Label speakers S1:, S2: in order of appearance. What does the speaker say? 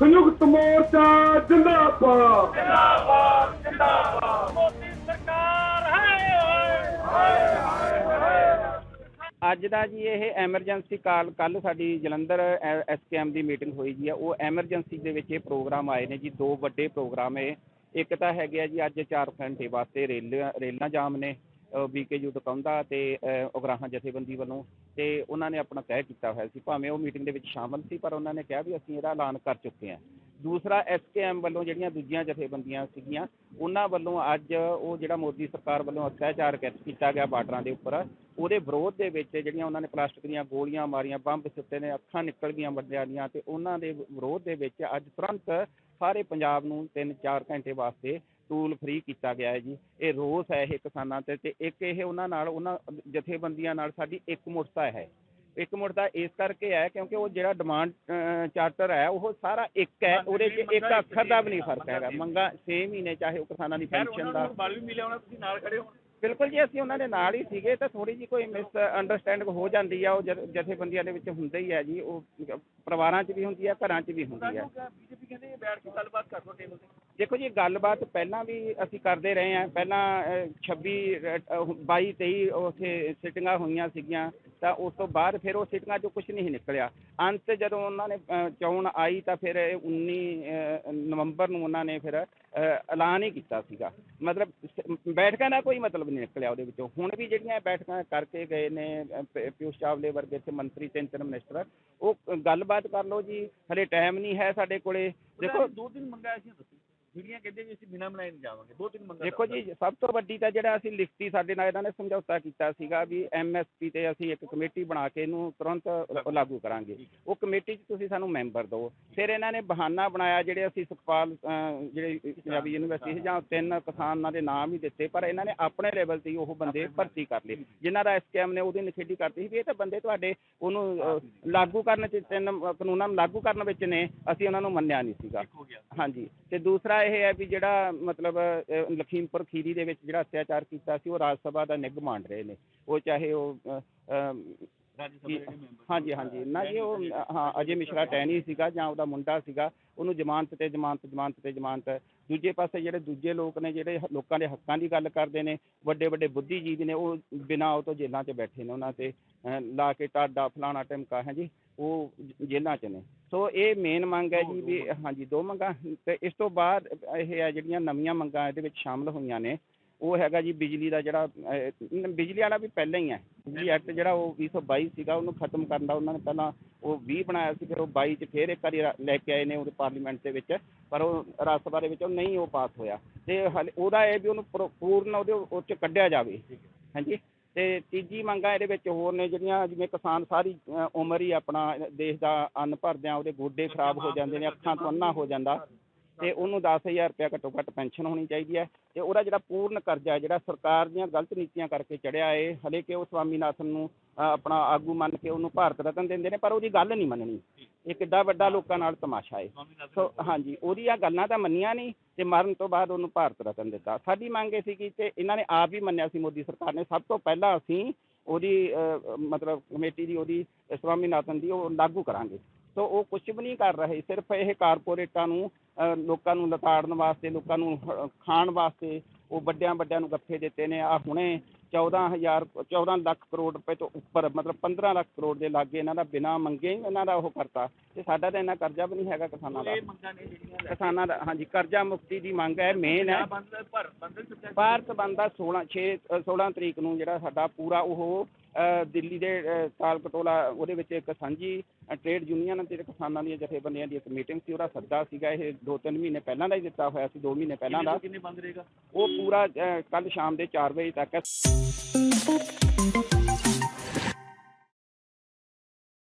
S1: ਸੰਯੁਕਤ ਮੋਰਚਾ ਜਿੰਦਾਬਾਦ।
S2: ਮੋਦੀ ਸਰਕਾਰ ਹੈ
S3: ਅੱਜ ਦਾ ਜੀ ਇਹ ਐਮਰਜੈਂਸੀ ਕਾਲ ਕੱਲ ਸਾਡੀ ਜਲੰਧਰ ਐਸਕੇਐਮ ਦੀ ਮੀਟਿੰਗ ਹੋਈ ਜੀ ਉਹ ਐਮਰਜੈਂਸੀ ਦੇ ਵਿੱਚ ਇਹ ਪ੍ਰੋਗਰਾਮ ਆਏ ਨੇ ਜੀ, ਦੋ ਵੱਡੇ ਪ੍ਰੋਗਰਾਮ ਹੈ ਇੱਕ ਤਾਂ ਹੈਗੇ ਆ ਜੀ, ਅੱਜ 4 ਘੰਟੇ ਵਾਸਤੇ ਰੇਲ, ਰੇਲਾਂ ਜਾਮ ਨੇ। ਬੀਕੇਯੂ ਦੁਕਾਨਦਾ ਤੇ ਅ, ਉਗਰਾਹਾਂ ਜਥੇਬੰਦੀ ਵੱਲੋਂ ਤੇ ਉਹਨਾਂ ਨੇ ਆਪਣਾ ਤੈਅ ਕੀਤਾ ਹੋਇਆ ਸੀ। ਭਾਵੇਂ ਉਹ ਮੀਟਿੰਗ ਦੇ ਵਿੱਚ ਸ਼ਾਮਲ ਸੀ ਪਰ ਉਹਨਾਂ ਨੇ ਕਿਹਾ ਵੀ ਅਸੀਂ ਇਹਦਾ ਐਲਾਨ ਕਰ ਚੁੱਕੇ ਹਾਂ। ਦੂਸਰਾ ਐਸਕੇਐਮ ਵੱਲੋਂ ਜਿਹੜੀਆਂ ਦੂਜੀਆਂ ਜਥੇਬੰਦੀਆਂ ਸੀਗੀਆਂ ਉਹਨਾਂ ਵੱਲੋਂ ਅੱਜ ਉਹ ਜਿਹੜਾ ਮੋਦੀ ਸਰਕਾਰ ਵੱਲੋਂ ਅਤਿਆਚਾਰ ਕੀਤਾ ਗਿਆ ਬਾਰਡਰਾਂ ਦੇ ਉੱਪਰ ਉਹਦੇ ਵਿਰੋਧ ਦੇ ਵਿੱਚ ਜਿਹੜੀਆਂ ਉਹਨਾਂ ਨੇ ਪਲਾਸਟਿਕ ਦੀਆਂ ਗੋਲੀਆਂ ਮਾਰੀਆਂ ਬੰਬ ਸੁੱਟੇ ਨੇ ਅੱਖਾਂ ਨਿਕਲ ਗਈਆਂ ਬੰਦਿਆਂ ਦੀਆਂ ਤੇ ਉਹਨਾਂ ਦੇ ਵਿਰੋਧ ਦੇ ਵਿੱਚ ਅੱਜ ਤੁਰੰਤ ਸਾਰੇ ਪੰਜਾਬ ਨੂੰ 3-4 ਘੰਟੇ ਵਾਸਤੇ ਟੂਲ ਫ੍ਰੀ ਕੀਤਾ ਗਿਆ ਹੈ ਜੀ। ਇਹ ਰੋਸ ਹੈ ਇਹ ਕਿਸਾਨਾਂ ਤੇ ਤੇ ਇੱਕ ਇਹ ਉਹਨਾਂ ਨਾਲ ਉਹਨਾਂ ਜਥੇਬੰਦੀਆਂ ਨਾਲ ਸਾਡੀ ਇੱਕ ਮੁਰਤਾ ਹੈ। ਇੱਕ ਮੁਰਤਾ ਇਸ ਕਰਕੇ ਹੈ ਕਿਉਂਕਿ ਉਹ ਜਿਹੜਾ ਡਿਮਾਂਡ ਚਾਰਟਰ ਹੈ ਉਹ ਸਾਰਾ ਇੱਕ ਹੈ ਉਹਦੇ 'ਚ ਇੱਕ ਅੱਖਰ ਦਾ ਵੀ ਨਹੀਂ ਫ਼ਰਕ ਹੈਗਾ। ਮੰਗਾ ਸੇਮ ਹੀ ਨੇ ਚਾਹੇ ਉਹ ਕਿਸਾਨਾਂ ਦੀ ਪੈਨਸ਼ਨ ਦਾ।
S2: ਬਲ ਵੀ ਮਿਲਿਆ ਹੋਣਾ ਤੁਸੀਂ ਨਾਲ ਖੜੇ ਹੋ।
S3: ਬਿਲਕੁਲ ਜੀ ਅਸੀਂ ਉਹਨਾਂ ਦੇ ਨਾਲ ਹੀ ਸੀਗੇ ਤਾਂ ਥੋੜੀ ਜੀ ਕੋਈ ਮਿਸ ਅੰਡਰਸਟੈਂਡਿੰਗ ਹੋ ਜਾਂਦੀ ਆ ਉਹ ਜਥ- ਜਥੇਬੰਦੀਆਂ ਦੇ ਵਿੱਚ ਹੁੰਦਾ ਹੀ ਹੈ ਜੀ ਉਹ ਪਰਿਵਾਰਾਂ 'ਚ ਵੀ ਹੁੰਦੀ ਹੈ ਘਰਾਂ 'ਚ ਵੀ ਹੁੰਦੀ ਹੈ
S2: ਬੀਜੇਪੀ ਕਹਿੰਦੇ ਬੈਠ ਕੇ ਗੱਲਬਾਤ ਕਰ ਲਓ ਟੇਬਲ ਤੇ।
S3: ਦੇਖੋ ਜੀ ਗੱਲਬਾਤ ਪਹਿਲਾਂ ਵੀ ਅਸੀਂ ਕਰਦੇ ਰਹੇ ਹਾਂ। ਪਹਿਲਾਂ ਅਹ, 26 ਅਹ, 22 23 ਉੱਥੇ ਸਿਟਿੰਗਾਂ ਹੋਈਆਂ ਸੀਗੀਆਂ। ਤਾਂ ਉਸ ਤੋਂ ਬਾਅਦ ਫਿਰ ਉਹ ਸਿਟਿੰਗਾਂ 'ਚੋਂ ਕੁਝ ਨਹੀਂ ਨਿਕਲਿਆ। ਅੰਤ ਜਦੋਂ ਉਹਨਾਂ ਨੇ ਚੋਣ ਆਈ ਤਾਂ ਫਿਰ ਇਹ 19 ਨਵੰਬਰ ਨੂੰ ਉਹਨਾਂ ਨੇ ਫਿਰ ਐਲਾਨ ਹੀ ਕੀਤਾ ਸੀਗਾ। ਮਤਲਬ ਬੈਠਕਾਂ ਦਾ ਕੋਈ ਮਤਲਬ ਨਹੀਂ ਨਿਕਲਿਆ ਉਹਦੇ ਵਿੱਚੋਂ। ਹੁਣ ਵੀ ਜਿਹੜੀਆਂ ਬੈਠਕਾਂ ਕਰਕੇ ਗਏ ਨੇ ਪਿਊਸ਼ ਚਾਵਲੇ ਵਰਗੇ ਤੇ ਮੰਤਰੀ ਤਿੰਨ ਤਿੰਨ ਮਿਨਿਸਟਰ ਉਹ ਗੱਲਬਾਤ ਕਰ ਲਓ ਜੀ। ਹਲੇ ਟਾਈਮ ਨਹੀਂ ਹੈ ਸਾਡੇ ਕੋਲੇ। ਦੇਖੋ
S2: ਦੇਖੋ ਦੋ ਦਿਨ ਮੰਗਾਇਆ ਸੀ ਤੁਸੀਂ। ਜਿਹੜੀਆਂ ਕਹਿੰਦੇ ਵੀ ਅਸੀਂ ਬਿਨਾਂ ਬਣਾਏ ਨਹੀਂ ਜਾਵਾਂਗੇ ਦੋ ਦਿਨ ਮੰਗਾ
S3: ਦੇਖੋ ਜੀ ਸਭ ਤੋਂ ਵੱਡੀ ਤਾਂ ਜਿਹੜਾ ਅਸੀਂ ਲਿਖਤੀ ਸਾਡੇ ਨਾਲ ਇਹਨਾਂ ਨੇ ਸਮਝੌਤਾ ਕੀਤਾ ਸੀਗਾ ਵੀ ਐਮਐਸਪੀ ਤੇ ਅਸੀਂ ਇੱਕ ਕਮੇਟੀ ਬਣਾ ਕੇ ਇਹਨੂੰ ਤੁਰੰਤ ਲਾਗੂ ਕਰਾਂਗੇ। ਉਹ ਕਮੇਟੀ 'ਚ ਤੁਸੀਂ ਸਾਨੂੰ ਮੈਂਬਰ ਦਿਓ। ਫਿਰ ਇਹਨਾਂ ਨੇ ਬਹਾਨਾ ਬਣਾਇਆ ਜਿਹੜੇ ਅਸੀਂ ਸੁਖਪਾਲ ਜਿਹੜੇ ਪੰਜਾਬੀ ਯੂਨੀਵਰਸਿਟੀ ਸੀ ਜਾਂ ਤਿੰਨ ਕਿਸਾਨਾਂ ਦੇ ਨਾਮ ਹੀ ਦਿੱਤੇ ਪਰ ਇਹਨਾਂ ਨੇ ਆਪਣੇ ਲੈਵਲ ਤੇ ਉਹ ਬੰਦੇ ਭਰਤੀ ਕਰ ਲਏ। ਜਿਨ੍ਹਾਂ ਦਾ ਐਸਕੇਐਮ ਨੇ ਉਹਦੀ ਨਿਖੇਧੀ ਕਰਤੀ ਸੀ ਵੀ ਇਹ ਤਾਂ ਬੰਦੇ ਤੁਹਾਡੇ ਉਹਨੂੰ ਲਾਗੂ ਕਰਨ 'ਚ ਤਿੰਨ ਕਾਨੂੰਨਾਂ ਨੂੰ ਲਾਗੂ ਕਰਨ ਵਿੱਚ ਨੇ ਅਸੀਂ ਉਹਨਾਂ ਨੂੰ ਮੰਨਿਆ ਨਹੀਂ ਸੀਗਾ। ਹਾਂਜੀ। ਤੇ ਦੂਸਰਾ ਇਹ ਹੈ ਵੀ ਜਿਹੜਾ ਮਤਲਬ ਲਖੀਮਪੁਰ ਖੀਰੀ ਦੇ ਵਿੱਚ ਜਿਹੜਾ ਅਤਿਆਚਾਰ ਕੀਤਾ ਸੀ ਉਹ ਰਾਜ ਸਭਾ ਦਾ ਨਿੱਘ ਮੰਨ ਰਹੇ ਨੇ। ਉਹ ਚਾਹੇ ਉਹ ਹਾਂਜੀ ਹਾਂਜੀ। ਨਾ ਜੀ ਉਹ ਹਾਂ ਅਜੇ ਮਿਸ਼ਰਾ ਟੈਣੀ ਸੀਗਾ ਜਾਂ ਉਹਦਾ ਮੁੰਡਾ ਸੀਗਾ ਉਹਨੂੰ ਜ਼ਮਾਨਤ ਤੇ ਜ਼ਮਾਨਤ ਜ਼ਮਾਨਤ ਤੇ ਜ਼ਮਾਨਤ। ਦੂਜੇ ਪਾਸੇ ਜਿਹੜੇ ਦੂਜੇ ਲੋਕ ਨੇ ਜਿਹੜੇ ਲੋਕਾਂ ਦੇ ਹੱਕਾਂ ਦੀ ਗੱਲ ਕਰਦੇ ਨੇ ਵੱਡੇ ਵੱਡੇ ਬੁੱਧੀਜੀਵੀ ਨੇ ਉਹ ਬਿਨਾਂ ਉਹ ਤੋਂ ਜੇਲ੍ਹਾਂ 'ਚ ਬੈਠੇ ਨੇ। ਉਹਨਾਂ ਤੇ ਲਾ ਕੇ ਟਾਡਾ ਫਲਾਣਾ ਟਮਕਾ ਹੈ ਜੀ ਉਹ ਜੇਲ੍ਹਾਂ 'ਚ ਨੇ। ਸੋ ਇਹ ਮੇਨ ਮੰਗ ਹੈ ਜੀ ਵੀ ਹਾਂਜੀ ਦੋ ਮੰਗਾਂ। ਤੇ ਇਸ ਤੋਂ ਬਾਅਦ ਇਹ ਹੈ ਜਿਹੜੀਆਂ ਨਵੀਆਂ ਮੰਗਾਂ ਇਹਦੇ ਵਿੱਚ ਸ਼ਾਮਲ ਹੋਈਆਂ ਨੇ ਉਹ ਹੈਗਾ ਜੀ ਬਿਜਲੀ ਦਾ ਜਿਹੜਾ ਬਿਜਲੀ ਵਾਲਾ ਵੀ ਪਹਿਲਾਂ ਹੀ ਹੈ। ਬਿਜਲੀ ਐਕਟ ਜਿਹੜਾ ਉਹ 2022 ਸੀਗਾ ਉਹਨੂੰ ਖਤਮ ਕਰਨ ਦਾ ਉਹਨਾਂ ਨੇ ਪਹਿਲਾਂ ਉਹ 20 ਬਣਾਇਆ ਸੀ ਫਿਰ ਉਹ 22 ਚ ਫਿਰ ਇੱਕ ਵਾਰੀ ਲੈ ਕੇ ਆਏ ਨੇ ਉਹਦੇ ਪਾਰਲੀਮੈਂਟ ਦੇ ਵਿੱਚ ਪਰ ਉਹ ਰਾਜ ਸਭਾ ਦੇ ਵਿੱਚ ਉਹ ਨਹੀਂ ਉਹ ਪਾਸ ਹੋਇਆ। ਤੇ ਉਹਦਾ ਇਹ ਵੀ ਉਹਨੂੰ ਪ੍ਰੋ- ਪੂਰਨ ਉਹਦੇ ਉਹ ਚ ਕੱਢਿਆ ਜਾਵੇ। ਹਾਂਜੀ? ਤੇ ਤੀਜੀ ਮੰਗਾਂ ਇਹਦੇ ਵਿੱਚ ਹੋਰ ਨੇ ਜਿਹੜੀਆਂ ਜਿਵੇਂ ਕਿਸਾਨ ਸਾਰੀ ਉਮਰ ਹੀ ਆਪਣਾ, ਦੇਸ਼ ਦਾ ਅੰਨ ਭਰਦਿਆਂ ਉਹਦੇ ਗੋਡੇ ਖਰਾਬ ਹੋ ਜਾਂਦੇ ਨੇ, ਅੱਖਾਂ ਤੋਂ ਅੰਨਾ ਹੋ ਜਾਂਦਾ। ਤੇ ਉਹਨੂੰ 10000 ਰੁਪਇਆ ਘੱਟੋ ਘੱਟ ਪੈਨਸ਼ਨ ਹੋਣੀ ਚਾਹੀਦੀ ਹੈ ਤੇ ਉਹਦਾ ਜਿਹੜਾ ਪੂਰਨ ਕਰਜ਼ਾ ਹੈ ਜਿਹੜਾ ਸਰਕਾਰ ਦੀਆਂ ਗਲਤ ਨੀਤੀਆਂ ਕਰਕੇ ਚੜਿਆ ਏ ਹਲੇ ਕਿ ਉਹ ਸਵਾਮੀਨਾਥਨ ਨੂੰ ਆਪਣਾ ਆਗੂ ਮੰਨ ਕੇ ਉਹਨੂੰ ਭਾਰਤ ਰਤਨ ਦਿੰਦੇ ਨੇ ਪਰ ਉਹਦੀ ਗੱਲ ਨਹੀਂ ਮੰਨਣੀ। ਇਹ ਕਿੱਡਾ ਵੱਡਾ ਲੋਕਾਂ ਨਾਲ ਤਮਾਸ਼ਾ ਏ ਸੋ ਹਾਂਜੀ ਉਹਦੀਆਂ ਗੱਲਾਂ ਤਾਂ ਮੰਨੀਆਂ ਨਹੀਂ ਤੇ ਮਰਨ ਤੋਂ ਬਾਅਦ ਉਹਨੂੰ ਭਾਰਤ ਰਤਨ ਦਿੱਤਾ। ਸਾਡੀ ਮੰਗ ਇਹ ਸੀ ਕਿ ਤੇ ਇਹਨਾਂ ਨੇ ਆਪ ਹੀ ਮੰਨਿਆ ਸੀ ਮੋਦੀ ਸਰਕਾਰ ਨੇ। ਸਭ ਤੋਂ ਪਹਿਲਾਂ ਅਸੀਂ ਉਹਦੀ ਮਤਲਬ ਕਮੇਟੀ ਦੀ ਉਹਦੀ ਸਵਾਮੀਨਾਥਨ ਦੀ ਉਹ ਲਾਗੂ ਕਰਾਂਗੇ। ਸੋ ਉਹ ਕੁਝ ਵੀ ਨਹੀਂ ਕਰ ਰਹੇ ਸਿਰਫ ਇਹ ਕਾਰਪੋਰੇਟਾਂ ਨੂੰ ਲੋਕਾਂ ਨੂੰ ਲਤਾੜਨ ਵਾਸਤੇ ਲੋਕਾਂ ਨੂੰ ਖਾਣ ਵਾਸਤੇ ਉਹ ਵੱਡਿਆਂ ਵੱਡਿਆਂ ਨੂੰ ਗੱਫੇ ਦਿੱਤੇ ਨੇ। ਆ ਹੁਣੇ 14000 14 ਲੱਖ ਕਰੋੜ ਰੁਪਏ ਤੋਂ ਉੱਪਰ ਮਤਲਬ 15 ਲੱਖ ਕਰੋੜ ਦੇ ਲਾਗੇ ਇਹਨਾਂ ਦਾ ਬਿਨਾਂ ਮੰਗੇ ਹੀ ਇਹਨਾਂ ਦਾ ਉਹ ਕਰਤਾ। ਤੇ ਸਾਡਾ ਤਾਂ ਇੰਨਾ ਕਰਜ਼ਾ ਵੀ ਨਹੀਂ ਹੈਗਾ ਕਿਸਾਨਾਂ ਦਾ। ਕਿਸਾਨਾਂ ਦਾ ਹਾਂਜੀ ਕਰਜ਼ਾ ਮੁਕਤੀ ਦੀ ਮੰਗ ਹੈ ਮੇਨ ਹੈ। ਭਾਰਤ ਬੰਦ ਦਾ 16 6 16 ਤਰੀਕ ਨੂੰ ਜਿਹੜਾ ਸਾਡਾ ਪੂਰਾ ਉਹ ਦਿੱਲੀ ਦੇ ਅ, ਤਾਲਕਟੋਲਾ ਉਹਦੇ ਵਿੱਚ ਇੱਕ ਸਾਂਝੀ ਟ੍ਰੇਡ ਯੂਨੀਅਨ ਤੇ ਕਿਸਾਨਾਂ ਦੀਆਂ ਜਥੇਬੰਦੀਆਂ ਦੀ ਇੱਕ ਮੀਟਿੰਗ ਸੀ ਉਹਦਾ ਸੱਦਾ ਸੀਗਾ ਇਹ 2-3 ਮਹੀਨੇ ਪਹਿਲਾਂ ਦਾ ਹੀ ਦਿੱਤਾ ਹੋਇਆ ਸੀ 2 ਮਹੀਨੇ ਪਹਿਲਾਂ ਦਾ।
S2: ਕਿੰਨੇ ਬੰਦ ਰਹੇਗਾ?
S3: ਉਹ ਪੂਰਾ ਕੱਲ ਸ਼ਾਮ ਦੇ 4 ਵਜੇ ਤੱਕ ਹੈ।